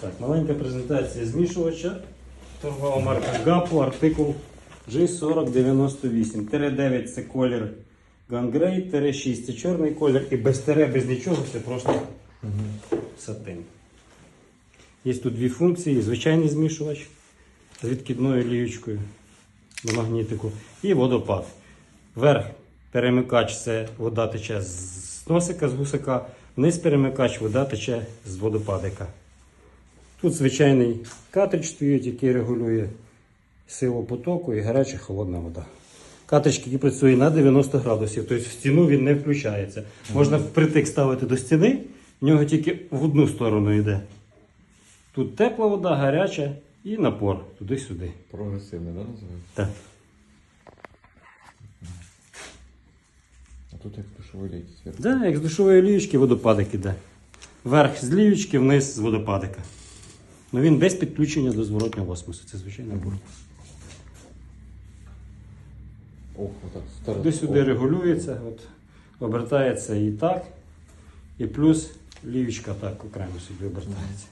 Так, маленька презентація змішувача. Торгова марка ГАПу, артикул G4098. Тире 9 це колір Гангрей, тире 6 це чорний колір і без тире, без нічого, це просто сатин. Є тут дві функції: звичайний змішувач з відкидною ліючкою до магнітику і водопад. Верх перемикач це вода тече з носика, з гусика, вниз перемикач, вода тече з водопадика. Тут звичайний картридж стоїть, який регулює силу потоку і гаряча холодна вода. Картридж, який працює на 90 градусів, тобто в стіну він не включається. Можна впритик ставити до стіни, в нього тільки в одну сторону йде. Тут тепла вода, гаряча і напор туди-сюди. Прогресивний, да, називається? Так. А тут як душовий лейки зверху. Да, як з душової ліючки водопадик іде. Вверх з ліючки, вниз з водопадика. Ну він без підключення до зворотнього осмосу. Це звичайно бурка. Ох, отак. старо. Туди-сюди регулюється, от, обертається і так, і плюс лівічка так окремо собі обертається.